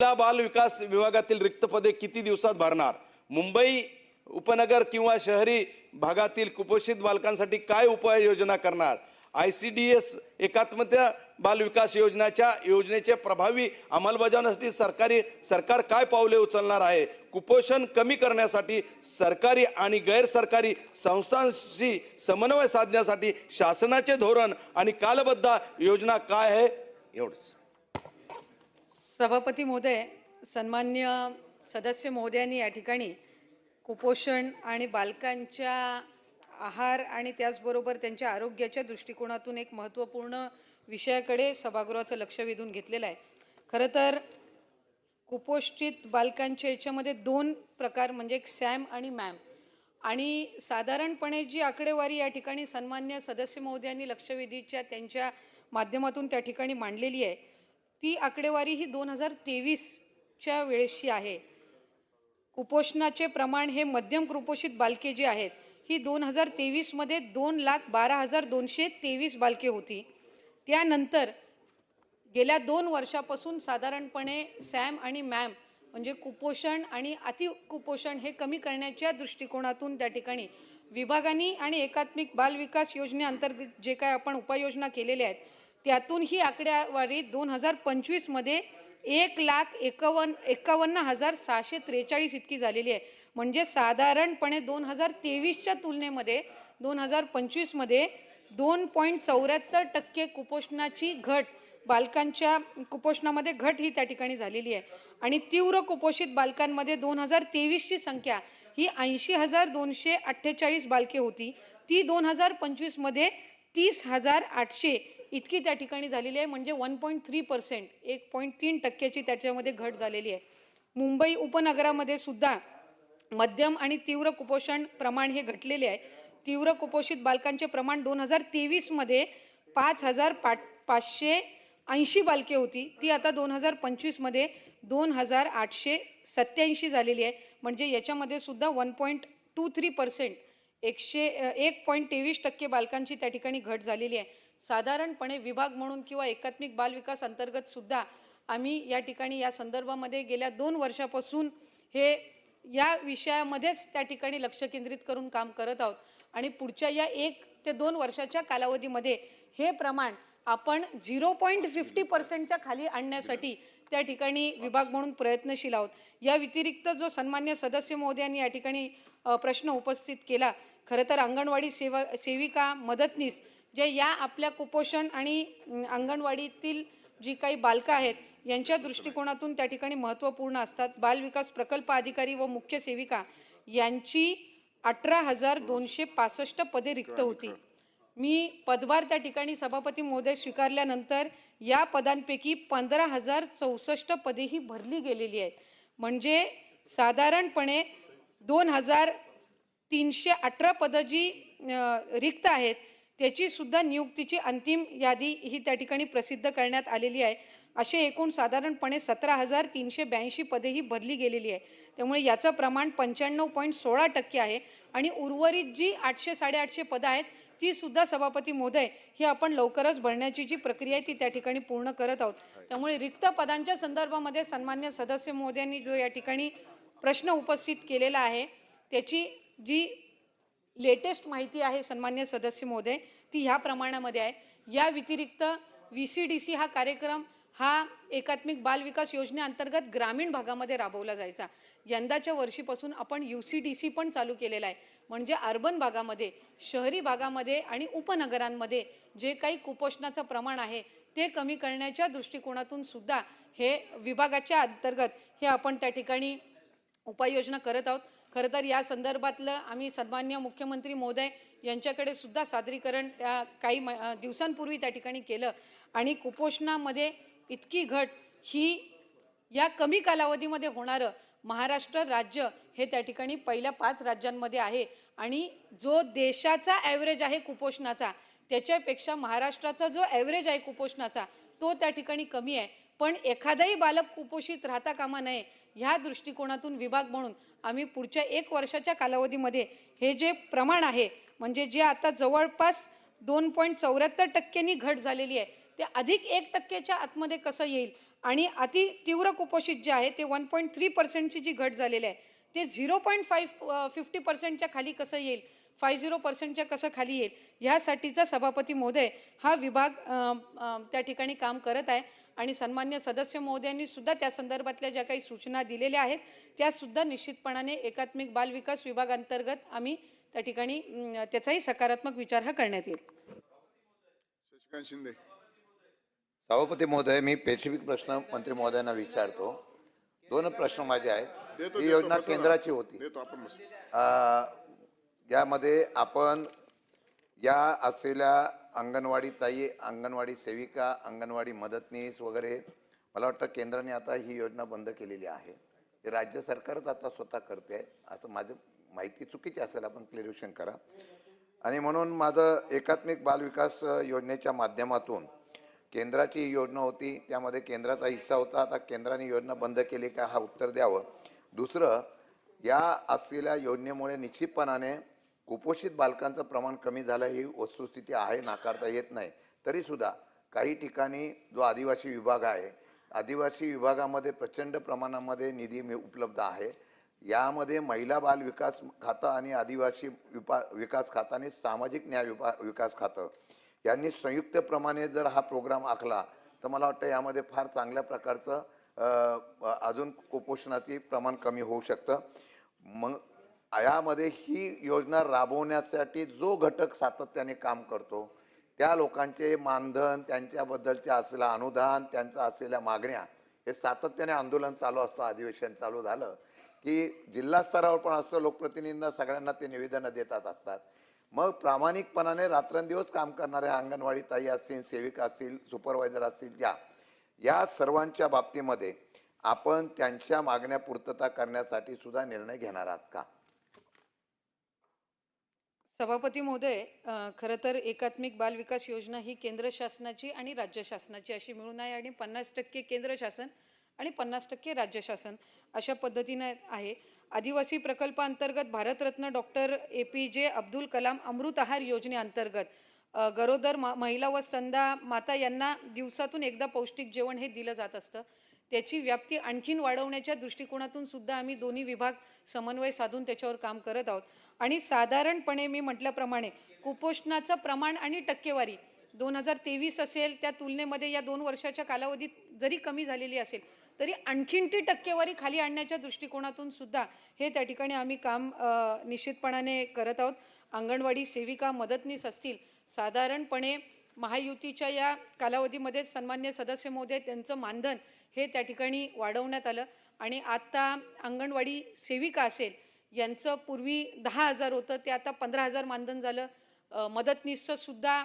महिला बाल विकास विभागातील रिक्त पदे किती दिवसात भरणार? मुंबई उपनगर किंवा शहरी भागातील कुपोषित बालकांसाठी काय उपाययोजना करणार? आय सी डी एस एकात्मत्या बाल विकास योजनेच्या योजनेचे प्रभावी अंमलबजावण्यासाठी सरकारी सरकार काय पावले उचलणार आहे? कुपोषण कमी करण्यासाठी सरकारी आणि गैरसरकारी संस्थांशी समन्वय साधण्यासाठी शासनाचे धोरण आणि कालबद्ध योजना काय आहे? एवढंच. सभापती महोदय सन्मान्य सदस्य महोदयांनी या ठिकाणी कुपोषण आणि बालकांच्या आहार आणि त्याचबरोबर त्यांच्या आरोग्याच्या दृष्टिकोनातून एक महत्त्वपूर्ण विषयाकडे सभागृहाचं लक्ष वेधून घेतलेलं आहे. खरं तर कुपोषित बालकांच्या याच्यामध्ये दोन प्रकार म्हणजे एक सॅम आणि मॅम. आणि साधारणपणे जी आकडेवारी या ठिकाणी सन्मान्य सदस्य महोदयांनी लक्षवेधीच्या त्यांच्या माध्यमातून त्या ठिकाणी मांडलेली आहे ती आकडेवारी ही दोन हजार तेवीसच्या वेळेसची आहे. कुपोषणाचे प्रमाण हे मध्यम कुपोषित बालके जी आहेत ही दोन हजार तेवीसमध्ये दोन लाख बारा हजार दोनशे तेवीस बालके होती. त्यानंतर गेल्या दोन वर्षापासून साधारणपणे सॅम आणि मॅम म्हणजे कुपोषण आणि अतिकुपोषण हे कमी करण्याच्या दृष्टिकोनातून त्या ठिकाणी विभागांनी आणि एकात्मिक बालविकास योजनेअंतर्गत जे काय आपण उपाययोजना केलेल्या आहेत त्यातून ही आकडेवारी दोन हजार पंचवीसमध्ये एक लाख एकावन्न एकावन्न हजार सहाशे त्रेचाळीस इतकी झालेली आहे. म्हणजे साधारणपणे दोन हजार तेवीसच्या तुलनेमध्ये दोन हजार पंचवीसमध्ये दोन पॉईंट चौऱ्याहत्तर टक्के कुपोषणाची घट बालकांच्या कुपोषणामध्ये घट ही त्या ठिकाणी झालेली आहे. आणि तीव्र कुपोषित बालकांमध्ये दोन हजार तेवीसची संख्या ही ऐंशी हजार दोनशे अठ्ठेचाळीस बालके होती. ती दोन हजार पंचवीसमध्ये तीस हजार आठशे इतकी त्या ठिकाणी झालेली आहे. म्हणजे वन पॉईंट थ्री पर्सेंट एक पॉईंट तीन टक्क्याची त्याच्यामध्ये घट झालेली आहे. मुंबई उपनगरामध्ये सुद्धा मध्यम आणि तीव्र कुपोषण प्रमाण हे घटलेले आहे. तीव्र कुपोषित बालकांचे प्रमाण दोन हजार तेवीसमध्ये पाच हजार पा पाचशे ऐंशी बालके होती. ती आता दोन हजार पंचवीसमध्ये दोन हजार आठशे सत्याऐंशी झालेली आहे. म्हणजे याच्यामध्ये सुद्धा one point two three percent एकशे एक पॉईंट तेवीस टक्के बालकांची त्या ठिकाणी घट झालेली आहे. साधारणपणे विभाग म्हणून किंवा एकात्मिक बालविकास अंतर्गत सुद्धा आम्ही या ठिकाणी या संदर्भामध्ये गेल्या दोन वर्षापासून हे या विषयामध्येच त्या ठिकाणी लक्ष केंद्रित करून काम करत आहोत. आणि पुढच्या या एक ते दोन वर्षाच्या कालावधीमध्ये हे प्रमाण आपण झिरो पॉईंट फिफ्टी पर्सेंटच्या खाली आणण्यासाठी त्या ठिकाणी विभाग म्हणून प्रयत्नशील आहोत. या व्यतिरिक्त जो सन्मान्य सदस्य महोदयांनी या ठिकाणी प्रश्न उपस्थित केला खरं तर अंगणवाडी सेवा सेविका मदतनीस जे या आपल्या कुपोषण आणि अंगणवाडीतील जी काही बालकं आहेत यांच्या दृष्टिकोनातून त्या ठिकाणी महत्त्वपूर्ण असतात. बालविकास प्रकल्प अधिकारी व मुख्य सेविका यांची अठरा हजार दोनशे पासष्ट पदे रिक्त होती. मी पदभार त्या ठिकाणी सभापती महोदय स्वीकारल्यानंतर या पदांपैकी पंधरा हजार चौसष्ट पदे ही भरली गेलेली आहेत. म्हणजे साधारणपणे दोन हजार तीनशे अठरा पदं जी रिक्त आहेत त्याची सुद्धा नियुक्तीची अंतिम यादी ही त्या ठिकाणी प्रसिद्ध करण्यात आलेली आहे. असे एकूण साधारणपणे सतरा हजार तीनशे ब्याऐंशी पदे ही भरली गेलेली आहे. त्यामुळे याचं प्रमाण पंच्याण्णव पॉईंट सोळा टक्के आहे आणि उर्वरित जी आठशे साडेआठशे पदं आहेत ती सुद्धा सभापती मोदय ही आपण लवकरच भरण्याची जी प्रक्रिया आहे ती त्या ठिकाणी पूर्ण करत आहोत. त्यामुळे रिक्त पदांच्या संदर्भामध्ये सन्मान्य सदस्य मोदयांनी जो या ठिकाणी प्रश्न उपस्थित केलेला आहे त्याची जी लेटेस्ट माहिती आहे सन्मान्य सदस्य महोदय ती ह्या प्रमाणामध्ये आहे. या व्यतिरिक्त व्ही सी डी सी हा कार्यक्रम हा एकात्मिक बाल विकास योजनेअंतर्गत ग्रामीण भागामध्ये राबवला जायचा. यंदाच्या वर्षीपासून आपण यू सी डी सी पण चालू केलेला आहे. म्हणजे अर्बन भागामध्ये शहरी भागामध्ये आणि उपनगरांमध्ये जे काही कुपोषणाचं प्रमाण आहे ते कमी करण्याच्या दृष्टिकोनातून सुद्धा हे विभागाच्या अंतर्गत हे आपण त्या ठिकाणी उपाययोजना करत आहोत. खरं तर या संदर्भातलं आम्ही सन्मान्य मुख्यमंत्री महोदय यांच्याकडे सुद्धा सादरीकरण त्या काही म दिवसांपूर्वी त्या ठिकाणी केलं. आणि कुपोषणामध्ये इतकी घट ही या कमी कालावधीमध्ये होणारं महाराष्ट्र राज्य हे त्या ठिकाणी पहिल्या पाच राज्यांमध्ये आहे. आणि जो देशाचा ॲव्हरेज आहे कुपोषणाचा त्याच्यापेक्षा महाराष्ट्राचा जो ॲव्हरेज आहे कुपोषणाचा तो त्या ठिकाणी कमी आहे. पण एखादाही बालक कुपोषित राहता कामा नये ह्या दृष्टिकोनातून विभाग म्हणून आम्ही पुढच्या एक वर्षाच्या कालावधीमध्ये हे जे प्रमाण आहे म्हणजे जे आता जवळपास दोन पॉईंट चौऱ्याहत्तर टक्क्यांनी घट झालेली आहे ते अधिक एक टक्क्याच्या आतमध्ये कसं येईल आणि अति तीव्र कुपोषित जे आहे ते वन पॉईंट थ्री पर्सेंटची जी घट झालेली आहे ते झिरो पॉईंट फाईव्ह फिफ्टी पर्सेंटच्या खाली कसं येईल फाय झिरो पर्सेंटच्या कसं खाली येईल ह्यासाठीचा सभापती महोदय हा विभाग त्या ठिकाणी काम करत आहे. आणि सन्मान्य सदस्य महोदयांनी सुद्धा त्या संदर्भातल्या ज्या काही सूचना दिलेल्या आहेत त्या सुद्धा निश्चितपणाने एकात्मिक बाल विकास विभागांतर्गत आम्ही त्या ठिकाणी त्याचाही सकारात्मक विचार हा करण्यात येईल. शशिकांत शिंदे. सभापती महोदय मी स्पेसिफिक प्रश्न मंत्री महोदयांना विचारतो. दोन प्रश्न माझे आहेत. ही योजना. केंद्राची होती. यामध्ये आपण या असलेल्या अंगणवाडी ताई अंगणवाडी सेविका अंगणवाडी मदतनीस वगैरे मला वाटतं केंद्राने आता ही योजना बंद केलेली आहे. राज्य सरकारच आता स्वतः करते आहे असं माझं माहिती चुकीची असेल आपण क्लिअरिफिकेशन करा. आणि म्हणून माझं एकात्मिक बालविकास योजनेच्या माध्यमातून केंद्राची ही योजना होती त्यामध्ये केंद्राचा हिस्सा होता आता केंद्राने योजना बंद केली का हा उत्तर द्यावं. दुसरं या असलेल्या योजनेमुळे निश्चितपणाने कुपोषित बालकांचं प्रमाण कमी झालं ही वस्तुस्थिती आहे नाकारता येत नाही. तरीसुद्धा काही ठिकाणी जो आदिवासी विभाग आहे आदिवासी विभागामध्ये प्रचंड प्रमाणामध्ये निधी मी उपलब्ध आहे. यामध्ये महिला बाल विकास खातं आणि आदिवासी विपा विकास खातं आणि सामाजिक न्याय विपा विकास खातं यांनी संयुक्तप्रमाणे जर हा प्रोग्राम आखला तर मला वाटतं यामध्ये फार चांगल्या प्रकारचं अजून कुपोषणाची प्रमाण कमी होऊ शकतं. मग यामध्ये ही योजना राबवण्यासाठी जो घटक सातत्याने काम करतो त्या लोकांचे मानधन त्यांच्याबद्दलचे असलेलं अनुदान त्यांचा असलेल्या मागण्या हे सातत्याने आंदोलन चालू असतं अधिवेशन चालू झालं की जिल्हा स्तरावर पण असतं लोकप्रतिनिधींना सगळ्यांना ते निवेदनं देतात असतात. मग प्रामाणिकपणाने रात्रंदिवस काम करणाऱ्या अंगणवाडी ताई असतील सेविका असतील सुपरवायझर असतील या या सर्वांच्या बाबतीमध्ये आपण त्यांच्या मागण्या पूर्तता करण्यासाठी सुद्धा निर्णय घेणार आहात का? सभापती महोदय खरं तर एकात्मिक बाल विकास योजना ही केंद्र शासनाची आणि राज्य शासनाची अशी मिळून आहे आणि पन्नास टक्के केंद्र शासन आणि पन्नास टक्के राज्य शासन अशा पद्धतीनं आहे. आदिवासी प्रकल्पांतर्गत Bharat Ratna doctor A P J Abdul Kalam अमृत आहार योजनेअंतर्गत गरोदर महिला व स्तंदा माता यांना दिवसातून एकदा पौष्टिक जेवण हे दिलं जात असतं. त्याची व्याप्ती आणखीन वाढवण्याच्या दृष्टिकोनातून सुद्धा आम्ही दोन्ही विभाग समन्वय साधून त्याच्यावर काम करत आहोत. आणि साधारणपणे मी म्हटल्याप्रमाणे कुपोषणाचं प्रमाण आणि टक्केवारी दोन हजार तेवीस असेल त्या तुलनेमध्ये या दोन वर्षाच्या कालावधीत जरी कमी झालेली असेल तरी आणखीन ती टक्केवारी खाली आणण्याच्या दृष्टिकोनातून सुद्धा हे त्या ठिकाणी आम्ही काम निश्चितपणाने करत आहोत. अंगणवाडी सेविका मदतनीस असतील साधारणपणे महायुतीच्या या कालावधीमध्ये सन्मान्य सदस्य महोदय त्यांचं मानधन हे त्या ठिकाणी वाढवण्यात आलं. आणि आत्ता अंगणवाडी सेविका असेल यांचं पूर्वी दहा हजार होतं ते आता पंधरा हजार मानधन झालं. अ, सुद्धा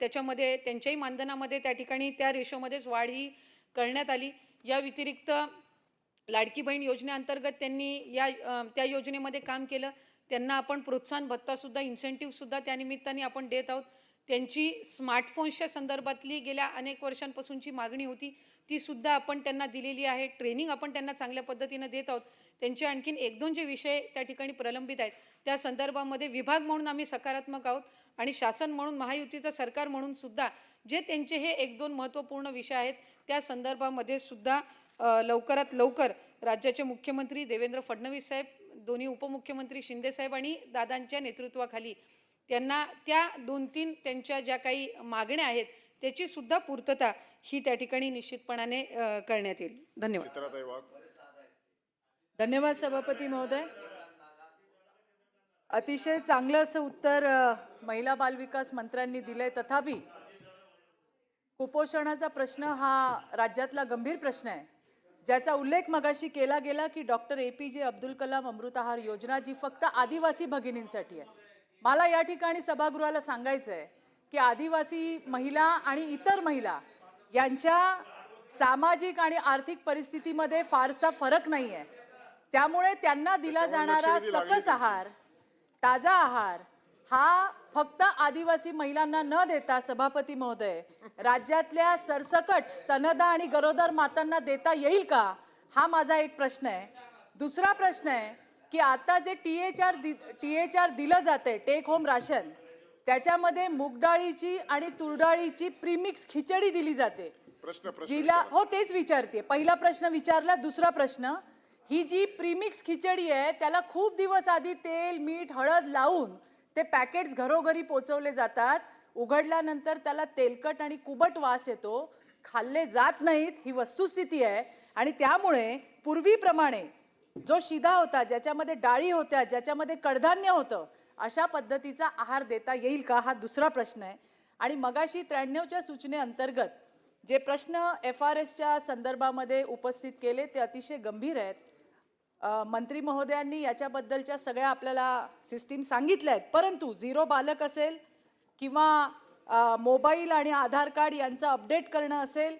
त्याच्यामध्ये त्यांच्याही मानधनामध्ये त्या ठिकाणी त्या रेशोमध्येच वाढ ही करण्यात आली. या व्यतिरिक्त लाडकी बहीण योजनेअंतर्गत त्यांनी या त्या योजनेमध्ये काम केलं. त्यांना आपण प्रोत्साहन भत्तासुद्धा इन्सेंटिव्हसुद्धा त्यानिमित्ताने आपण देत आहोत. त्यांची स्मार्टफोन्सच्या संदर्भातली गेल्या अनेक वर्षांपासूनची मागणी होती. ती सुद्धा आपण त्यांना दिलेली आहे. ट्रेनिंग आपण त्यांना चांगल्या पद्धतीनं देत आहोत. त्यांचे आणखीन एक दोन जे विषय त्या ठिकाणी प्रलंबित आहेत. त्या संदर्भामध्ये विभाग म्हणून आम्ही सकारात्मक आहोत आणि शासन म्हणून महायुतीचं सरकार म्हणून सुद्धा जे त्यांचे हे एक दोन महत्त्वपूर्ण विषय आहेत त्या संदर्भामध्ये सुद्धा लवकरात लवकर राज्याचे मुख्यमंत्री देवेंद्र फडणवीस साहेब दोन्ही उपमुख्यमंत्री शिंदेसाहेब आणि दादांच्या नेतृत्वाखाली त्यांना त्या दोन तीन त्यांच्या ज्या काही मागण्या आहेत त्याची सुद्धा पूर्तता ही त्या ठिकाणी निश्चितपणाने करण्यात येईल. धन्यवाद. धन्यवाद सभापती महोदय. अतिशय चांगलं असं उत्तर महिला बालविकास मंत्र्यांनी दिलंय. तथापि कुपोषणाचा प्रश्न हा राज्यातला गंभीर प्रश्न आहे. ज्याचा उल्लेख मगाशी केला गेला की doctor A P J Abdul Kalam अमृत आहार योजना जी फक्त आदिवासी भगिनींसाठी आहे. मला या ठिकाणी सभागृहाला सांगायचं आहे की आदिवासी महिला आणि इतर महिला यांच्या सामाजिक आणि आर्थिक परिस्थितीमध्ये फारसा फरक नाही आहे त्यामुळे त्यांना दिला जाणारा सकस आहार ताजा आहार हा फक्त आदिवासी महिलांना न देता सभापती महोदय राज्यातल्या सरसकट स्तनदा आणि गरोदर मातांना देता येईल का? हा माझा एक प्रश्न आहे. दुसरा प्रश्न आहे की आता जे T H R T H R दिलं जाते टेक होम राशन त्याच्यामध्ये मूगडाळीची आणि तुरडाळीची प्रीमिक्स खिचडी दिली जाते. प्रश्न जिला हो तेच विचारते. पहिला प्रश्न विचारला दुसरा प्रश्न. ही जी प्रीमिक्स खिचडी आहे त्याला खूप दिवस आधी तेल मीठ हळद लावून ते पॅकेट्स घरोघरी पोचवले जातात. उघडल्यानंतर त्याला तेलकट आणि कुबट वास येतो. खाल्ले जात नाहीत ही वस्तुस्थिती आहे. आणि त्यामुळे पूर्वीप्रमाणे जो शिधा होता ज्याच्यामध्ये डाळी होत्या ज्याच्यामध्ये कडधान्य होतं अशा पद्धतीचा आहार देता येईल का हा दुसरा प्रश्न आहे. आणि मगाशी त्र्याण्णवच्या सूचनेअंतर्गत जे प्रश्न एफ आर एसच्या संदर्भामध्ये उपस्थित केले ते अतिशय गंभीर आहेत. मंत्री महोदयांनी याच्याबद्दलच्या सगळ्या आपल्याला सिस्टीम सांगितल्या आहेत. परंतु झिरो बालक असेल किंवा मोबाईल आणि आधार कार्ड यांचं अपडेट करणं असेल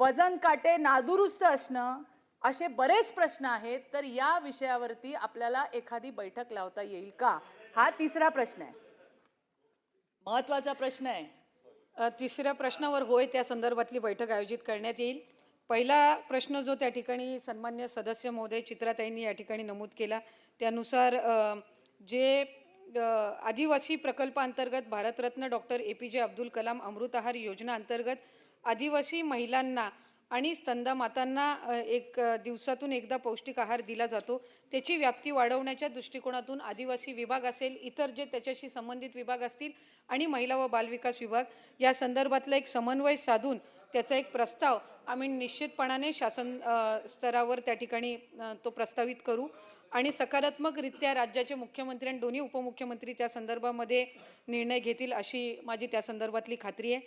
वजन काटे नादुरुस्त असणं असे बरेच प्रश्न आहेत तर या विषयावरती आपल्याला एखादी बैठक लावता येईल का? हा तिसरा प्रश्न आहे. महत्त्वाचा प्रश्न आहे. तिसऱ्या प्रश्नावर होय त्या संदर्भातली बैठक आयोजित करण्यात येईल. पहिला प्रश्न जो त्या ठिकाणी सन्मान्य सदस्य महोदय चित्राताईंनी या ठिकाणी नमूद केला त्यानुसार जे आदिवासी प्रकल्पांतर्गत Bharat Ratna doctor A P J Abdul Kalam अमृत आहार योजना अंतर्गत आदिवासी महिलांना आणि स्तंदा मातांना एक दिवसातून एकदा पौष्टिक आहार दिला जातो. त्याची व्याप्ती वाढवण्याच्या दृष्टिकोनातून आदिवासी विभाग असेल इतर जे त्याच्याशी संबंधित विभाग असतील आणि महिला व बालविकास विभाग या संदर्भातला एक समन्वय साधून त्याचा एक प्रस्ताव आम्ही निश्चितपणाने शासन स्तरावर त्या ठिकाणी तो प्रस्तावित करू. आणि सकारात्मकरित्या राज्याचे मुख्यमंत्री आणि दोन्ही उपमुख्यमंत्री त्या संदर्भामध्ये निर्णय घेतील अशी माझी त्या संदर्भातली खात्री आहे.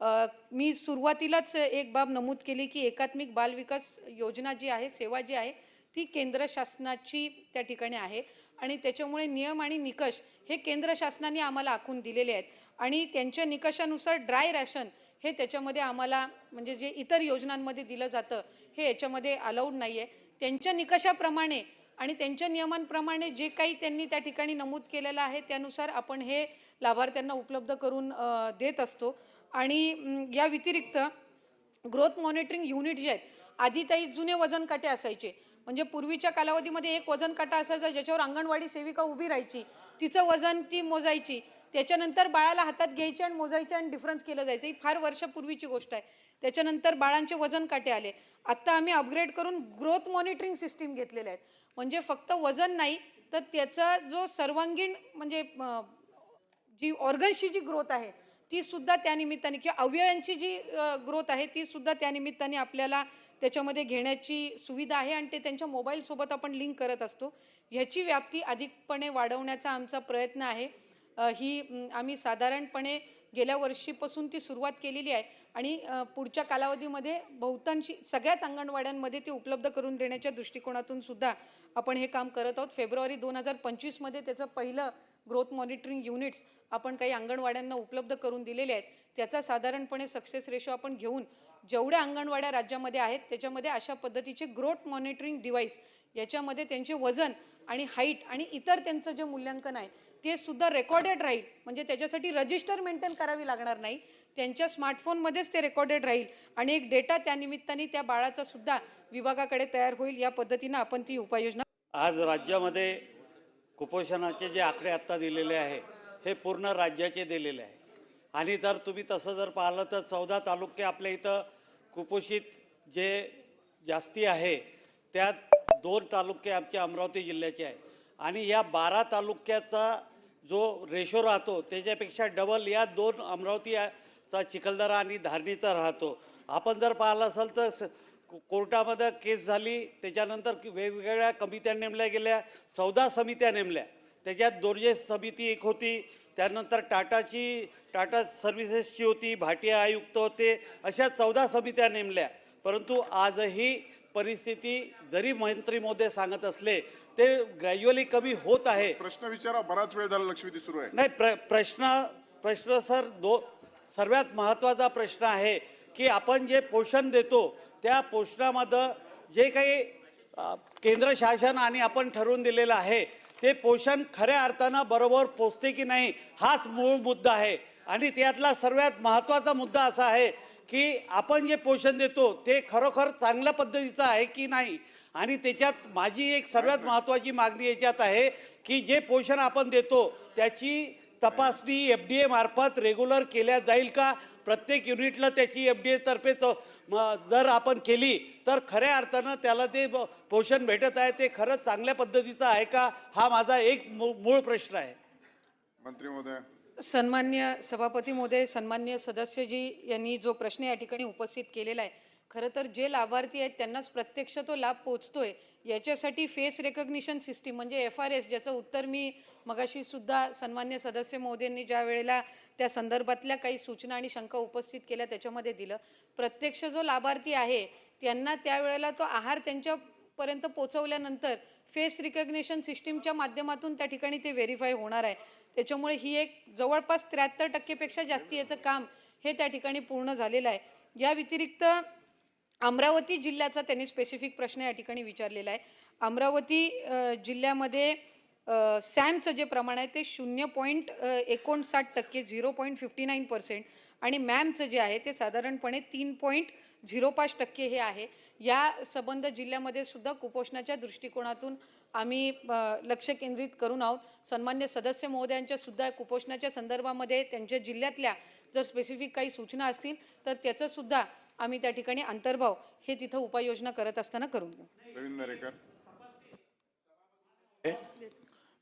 मी सुरुवातीलाच एक बाब नमूद केली की एकात्मिक बालविकास योजना जी आहे सेवा जी आहे ती केंद्र शासनाची त्या ठिकाणी आहे. आणि त्याच्यामुळे नियम आणि निकष हे केंद्र शासनाने आम्हाला आखून दिलेले आहेत. आणि त्यांच्या निकषानुसार ड्राय रॅशन हे त्याच्यामध्ये आम्हाला म्हणजे जे इतर योजनांमध्ये दिलं जातं हे याच्यामध्ये अलाउड नाही आहे त्यांच्या निकषाप्रमाणे आणि त्यांच्या नियमांप्रमाणे जे काही त्यांनी त्या ठिकाणी नमूद केलेलं आहे त्यानुसार आपण हे लाभार्थ्यांना उपलब्ध करून देत असतो. आणि या व्यतिरिक्त ग्रोथ मॉनिटरिंग युनिट जे आहेत आधी काही जुने वजन काटे असायचे. म्हणजे पूर्वीच्या कालावधीमध्ये एक वजन काटा असायचा ज्याच्यावर अंगणवाडी सेविका उभी राहायची. तिचं वजन ती मोजायची. त्याच्यानंतर बाळाला हातात घ्यायचे आणि मोजायचे आणि डिफरन्स केलं जायचं. ही फार वर्षापूर्वीची गोष्ट आहे. त्याच्यानंतर बाळांचे वजन काटे आले. आत्ता आम्ही अपग्रेड करून ग्रोथ मॉनिटरिंग सिस्टीम घेतलेल्या आहेत. म्हणजे फक्त वजन नाही तर त्याचा जो सर्वांगीण म्हणजे जी ऑर्गन्सची जी ग्रोथ आहे ती सुद्धा किंवा अवयवांची जी ग्रोथ आहे ती सुद्धा आपल्याला त्याच्यामध्ये घेण्याची सुविधा आहे आणि ते त्यांच्या मोबाईलसोबत आपण लिंक करत असतो. ह्याची व्याप्ती अधिकपणे वाढवण्याचा आमचा प्रयत्न आहे. ही आम्ही साधारणपणे गेल्या वर्षीपासून ती सुरुवात केलेली आहे आणि पुढच्या कालावधीमध्ये बहुतांशी सगळ्याच अंगणवाड्यांमध्ये ती उपलब्ध करून देण्याच्या दृष्टिकोनातून सुद्धा आपण हे काम करत आहोत. फेब्रुवारी दोन हजार पंचवीसमध्ये त्याचं पहिलं ग्रोथ मॉनिटरिंग युनिट्स आपण काही अंगणवाड्यांना उपलब्ध करून दिलेले आहेत त्याचा साधारणपणे सक्सेस रेशो आपण घेऊन जेवढ्या अंगणवाड्या राज्यामध्ये आहेत त्याच्यामध्ये अशा पद्धतीचे ग्रोथ मॉनिटरिंग डिव्हाइस याच्यामध्ये त्यांचे वजन आणि हाईट आणि इतर त्यांचं जे मूल्यांकन आहे ते सुद्धा रेकॉर्डेड राहील. म्हणजे त्याच्यासाठी रजिस्टर मेंटेन करावी लागणार नाही. त्यांच्या स्मार्टफोनमध्येच ते रेकॉर्डेड राहील. आणि एक डेटा त्या निमित्ताने त्या बाळाचा सुद्धा विभागाकडे तयार होईल या पद्धतीनं आपण ती उपाययोजना आज राज्यामध्ये कुपोषणाचे जे आकडे आत्ता दिलेले आहे हे पूर्ण राज्याचे दिलेले आहे. आणि जर तुम्ही तसं जर पाहिलं तर चौदा तालुके आपल्या इथं कुपोषित जे जास्ती आहे त्यात दोन तालुके आमचे अमरावती जिल्ह्याचे आहे आणि या बारा तालुक्याचा जो रेशो राहतो त्याच्यापेक्षा डबल या दोन अमरावतीचा चिखलदरा आणि धारणीचा राहतो. आपण जर पाहिलं असेल तर स- कोर्टामध्ये केस झाली त्याच्यानंतर वेगवेगळ्या कमित्या नेमल्या गेल्या चौदा समित्या नेमल्या. त्याच्यात दोरजे समिती एक होती त्यानंतर टाटाची टाटा सर्व्हिसेसची होती भाटिया आयुक्त होते अशा चौदा समित्या नेमल्या. परंतु आजही परिस्थिती जरी मंत्री महोदय सांगत असले ते ग्रॅज्युअली कमी होत आहे. प्रश्न विचारा बराच वेळ झाला लक्षवेधी सुरू आहे. नाही प्र प्रश्न प्रश्न सर दो सर्वात महत्त्वाचा प्रश्न आहे की आपण जे पोषण देतो त्या पोषणामध्ये जे काही केंद्र शासन आणि आपण ठरवून दिलेलं आहे ते पोषण खऱ्या अर्थानं बरोबर पोचते की नाही हाच मूळ मुद्दा आहे. आणि त्यातला सर्वात महत्त्वाचा मुद्दा असा आहे की आपण जे पोषण देतो ते खरोखर चांगल्या पद्धतीचं आहे की नाही? आणि त्याच्यात माझी एक सर्वात महत्त्वाची मागणी याच्यात आहे की जे पोषण आपण देतो त्याची तपासणी एफ डी ए मार्फत रेग्युलर केल्या जाईल का? प्रत्येक युनिटला त्याची एफ डी एतर्फे जर आपण केली तर खऱ्या अर्थानं त्याला ते ब- पोषण भेटत आहे ते खरंच चांगल्या पद्धतीचं आहे का? हा माझा एक मूळ प्रश्न आहे. मंत्री महोदय. सन्मान्य सभापती महोदय सन्मान्य सदस्यजी यांनी जो प्रश्न या ठिकाणी उपस्थित केलेला आहे खरं तर जे लाभार्थी आहेत त्यांनाच प्रत्यक्ष तो लाभ पोचतोय. याच्यासाठी फेस रेकग्निशन सिस्टीम म्हणजे एफ आर एस ज्याचं उत्तर मी मगाशी सुद्धा सन्मान्य सदस्य महोदयांनी ज्या वेळेला त्या संदर्भातल्या काही सूचना आणि शंका उपस्थित केल्या त्याच्यामध्ये दिलं. प्रत्यक्ष जो लाभार्थी आहे त्यांना त्यावेळेला तो आहार त्यांच्यापर्यंत पोचवल्यानंतर फेस रिकग्नेशन सिस्टीमच्या माध्यमातून त्या ठिकाणी ते व्हेरीफाय होणार आहे. त्याच्यामुळे ही एक जवळपास त्र्याहत्तर टक्केपेक्षा जास्ती याचं काम हे त्या ठिकाणी पूर्ण झालेलं आहे. या व्यतिरिक्त अमरावती जिल्ह्याचा त्यांनी स्पेसिफिक प्रश्न या ठिकाणी विचारलेला आहे. अमरावती जिल्ह्यामध्ये सॅमचं जे प्रमाण आहे ते शून्य पॉईंट एकोणसाठ टक्के zero point fifty nine percent. आणि मॅमचं जे आहे ते साधारणपणे तीन पॉईंट झिरो पाच टक्के हे आहे. या संबंध जिल्ह्यामध्ये सुद्धा कुपोषणाच्या दृष्टिकोनातून आम्ही लक्ष केंद्रित करून आहोत. सन्मान्य सदस्य महोदयांच्या सुद्धा कुपोषणाच्या संदर्भामध्ये त्यांच्या जिल्ह्यातल्या जर स्पेसिफिक काही सूचना असतील तर त्याचं सुद्धा आम्ही त्या ठिकाणी अंतर्भाव हे तिथं उपाययोजना करत असताना करून घेऊ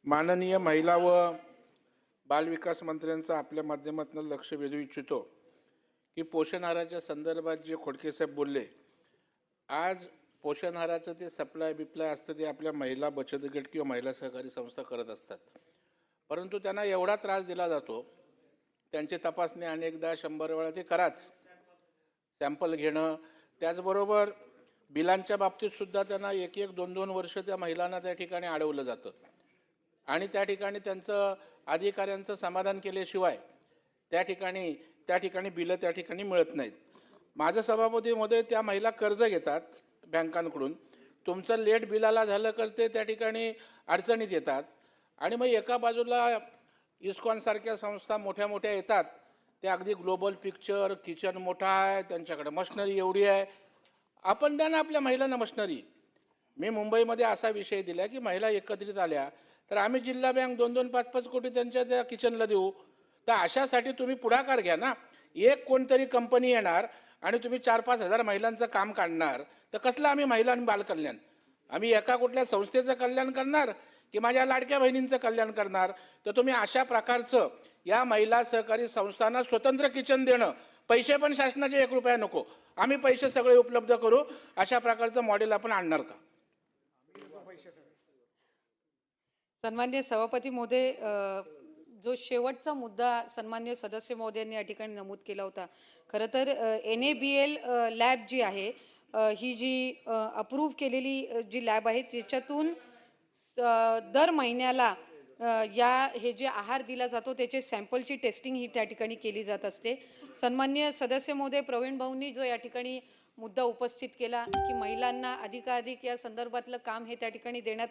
माननीय महिला व बालविकास मंत्र्यांचं आपल्या माध्यमातून लक्ष वेधू इच्छितो की पोषण आहाराच्या संदर्भात जे खोडके साहेब बोलले आज पोषण आहाराचं ते सप्लाय बिप्लाय असतं ते आपल्या महिला बचत गट किंवा महिला सहकारी संस्था करत असतात. परंतु त्यांना एवढा त्रास दिला जातो त्यांची तपासणी अनेकदा शंभर वेळा ते कराच. सॅम्पल घेणं त्याचबरोबर बिलांच्या बाबतीत सुद्धा त्यांना एक एक दोन दोन वर्ष त्या महिलांना त्या ठिकाणी अडवलं जातं. आणि त्या ठिकाणी त्यांचं अधिकाऱ्यांचं समाधान केल्याशिवाय त्या ठिकाणी त्या ठिकाणी बिलं त्या ठिकाणी मिळत नाहीत. माझं सभापतीमध्ये त्या महिला कर्ज घेतात बँकांकडून. तुमचं लेट बिलाला झालं तर ते त्या ठिकाणी अडचणीत येतात. आणि मग एका बाजूला इस्कॉनसारख्या संस्था मोठ्या मोठ्या येतात. ते अगदी ग्लोबल पिक्चर किचन मोठा आहे त्यांच्याकडे मशनरी एवढी आहे. आपण द्या ना आपल्या महिलांना मशनरी. मी मुंबईमध्ये असा विषय दिला की महिला एकत्रित आल्या तर आम्ही जिल्हा बँक दोन दोन पाच पाच कोटी त्यांच्या त्या किचनला देऊ. तर अशासाठी तुम्ही पुढाकार घ्या ना. एक कोणतरी कंपनी येणार आणि तुम्ही चार पाच हजार महिलांचं काम काढणार. तर कसलं आम्ही महिला आणि बालकल्याण आम्ही एका कुठल्या संस्थेचं कल्याण करणार की माझ्या लाडक्या बहिणींचं कल्याण करणार? तर तुम्ही अशा प्रकारचं या महिला सहकारी संस्थांना स्वतंत्र किचन देणं. पैसे पण शासनाचे एक रुपया नको. आम्ही पैसे सगळे उपलब्ध करू. अशा प्रकारचं मॉडेल आपण आणणार का? सन्मान्य सभापती महोदय जो शेवटचा मुद्दा सन्मान्य सदस्य महोदयांनी या ठिकाणी नमूद केला होता. खरं तर N A B L lab जी आहे ही जी अप्रूव्ह केलेली जी लॅब आहे त्याच्यातून दर महिन्याला या हे जे आहार दिला जातो त्याचे सॅम्पलची टेस्टिंग ही त्या ठिकाणी केली जात असते. सन्मान्य सदस्य महोदय प्रवीण भाऊंनी जो या ठिकाणी मुद्दा उपस्थित केला की महिलांना अधिकाधिक या संदर्भातलं काम हे त्या ठिकाणी देण्यात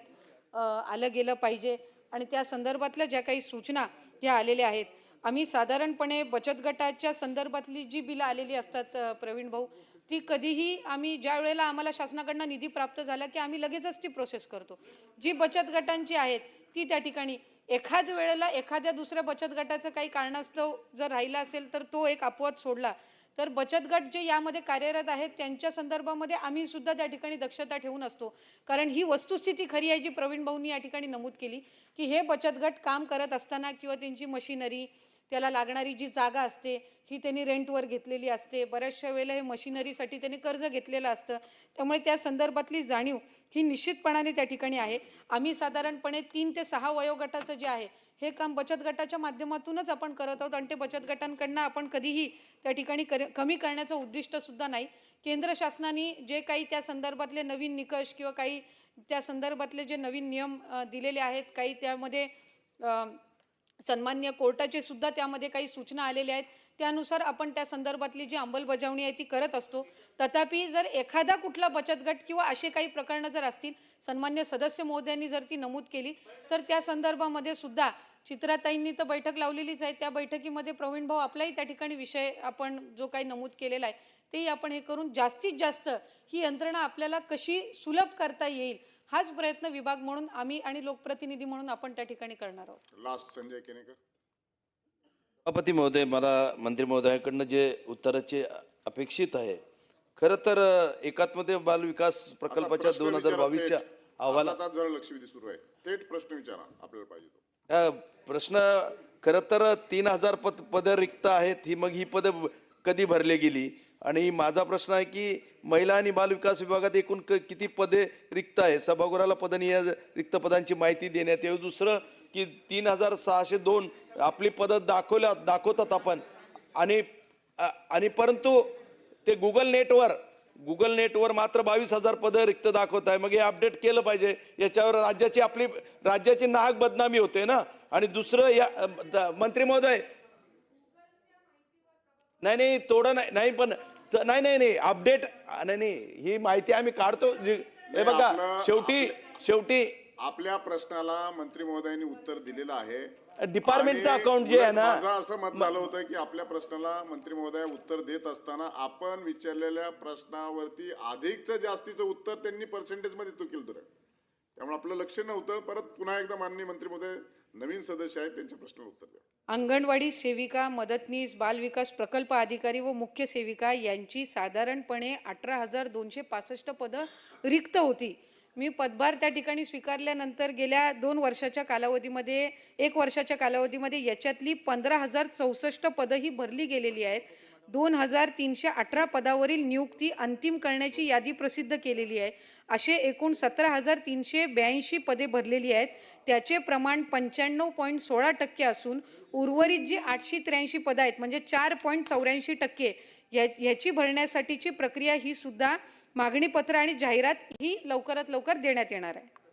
आलं गेलं पाहिजे. आणि त्या संदर्भातल्या ज्या काही सूचना ह्या आलेल्या आहेत आम्ही साधारणपणे बचत गटाच्या संदर्भातली जी बिलं आलेली असतात प्रवीण भाऊ ती कधीही आम्ही ज्या वेळेला आम्हाला शासनाकडनं निधी प्राप्त झाला की आम्ही लगेचच ती प्रोसेस करतो. जी बचत गटांची आहेत ती त्या ठिकाणी एखाद वेळेला एखाद्या दुसऱ्या बचत गटाचं काही कारणास्तव जर राहिला असेल तर तो एक अपवाद सोडला तर बचत गट जे यामध्ये कार्यरत आहेत त्यांच्या संदर्भामध्ये आम्ही सुद्धा त्या ठिकाणी दक्षता ठेवून असतो. कारण ही वस्तुस्थिती खरी आहे जी प्रवीण भाऊंनी या ठिकाणी नमूद केली की हे बचत गट काम करत असताना किंवा त्यांची मशिनरी त्याला लागणारी जी जागा असते ही त्यांनी रेंटवर घेतलेली असते. बऱ्याचशा वेळेला हे मशिनरीसाठी त्यांनी कर्ज घेतलेलं असतं. त्यामुळे त्या संदर्भातली जाणीव ही निश्चितपणाने त्या ठिकाणी आहे. आम्ही साधारणपणे तीन ते सहा वयोगटाचं जे आहे हे काम बचत गटाच्या माध्यमातूनच आपण करत आहोत आणि ते बचत गटांकडनं आपण कधीही त्या ठिकाणी कर कमी करण्याचं उद्दिष्टसुद्धा नाही. केंद्र शासनाने जे काही त्या संदर्भातले नवीन निकष किंवा काही त्या संदर्भातले जे नवीन नियम दिलेले आहेत काही त्यामध्ये सन्मान्य कोर्टाचे सुद्धा त्यामध्ये काही सूचना आलेल्या आहेत. त्यानुसार आपण त्या संदर्भातली जी अंमलबजावणी आहे ती करत असतो. तथापि जर एखादा कुठला बचत गट किंवा असे काही प्रकरणं जर असतील सन्मान्य सदस्य महोदयांनी जर ती नमूद केली तर त्या संदर्भामध्ये सुद्धा चित्राताईंनी तर बैठक लावलेलीच आहे. त्या बैठकीमध्ये प्रवीण भाऊ आपलाही त्या ठिकाणी विषय आपण जो काही नमूद केलेला आहे तेही आपण हे करून जास्तीत जास्त ही यंत्रणा आपल्याला कशी सुलभ करता येईल हाच प्रयत्न विभाग म्हणून आम्ही आणि लोकप्रतिनिधी म्हणून आपण त्या ठिकाणी करणार आहोत. लास्ट संजय केनेकर. सभापती महोदय मला मंत्री महोदयाकडनं जे उत्तराचे अपेक्षित आहे खरं तर एकात्मते बाल विकास प्रकल्पाच्या दोन हजार बावीसच्या थेट. अहवाला आता जरा लक्षवेधी सुरू आहे. थेट प्रश्न विचारा आपल्याला पाहिजे तो. अ, प्रश्न खरं तर तीन हजार पद पदं रिक्त आहेत ही मग ही पदं कधी भरली गेली? आणि माझा प्रश्न आहे की महिला आणि बालविकास विभागात एकूण क- किती पदे रिक्त आहे सभागृहाला पदनीय रिक्त पदांची माहिती देण्यात येऊ दुसरं की तीन हजार सहाशे दोन आपली पदं दाखवल्या दाखवतात आपण. आणि आणि परंतु ते गुगल नेटवर गुगल नेटवर मात्र बावीस हजार पदं रिक्त दाखवत आहे. मग हे अपडेट केलं पाहिजे. याच्यावर राज्याची आपली राज्याची नाहक बदनामी होते ना? आणि दुसरं या द- मंत्री महोदय नाही नाही थोडं नाही नाही पण नाही नाही नाही अपडेट नाही नाही ही माहिती आम्ही काढतो. जी- हे बघा आपलं- शेवटी शेवटी आपल्या प्रश्नाला मंत्री महोदयांनी उत्तर दिलेलं आहे. डिपार्टमेंटचं आणि अकाउंट जे आहे ना माझं असं मत झालं होतं की आपल्या प्रश्नाला मंत्री महोदय उत्तर देत असताना आपण विचारलेल्या प्रश्नावरती अधिकचं जास्तीचं उत्तर त्यांनी पर्सेंटेजमध्ये चुकील तर त्यामुळे आपलं लक्ष नव्हतं. परत पुन्हा एकदा माननीय मंत्री महोदय नवीन सदस्य आहेत त्यांच्या प्रश्नाला उत्तर द्या. अंगणवाडी सेविका मदतनीस बालविकास प्रकल्प अधिकारी व मुख्य सेविका यांची साधारणपणे अठरा हजार दोनशे पासष्ट पदं रिक्त होती. मी पदभार त्या ठिकाणी स्वीकारल्यानंतर गेल्या दोन वर्षाच्या कालावधीमध्ये एक वर्षाच्या कालावधीमध्ये याच्यातली पंधरा हजार चौसष्ट पदं ही भरली गेलेली आहेत. दोन हजार तीनशे अठरा पदावरील नियुक्ती अंतिम करण्याची यादी प्रसिद्ध केलेली आहे. असे एकूण सतरा हजार तीनशे ब्याऐंशी पदे भरलेली आहेत. त्याचे प्रमाण पंच्याण्णव पॉईंट सोळा टक्के असून उर्वरित जी आठशे त्र्याऐंशी पदं आहेत म्हणजे चार पॉईंट चौऱ्याऐंशी टक्के या ह्याची भरण्यासाठीची प्रक्रिया ही सुद्धा मागणीपत्र आणि जाहिरात ही लवकरात लवकर देण्यात येणार आहे.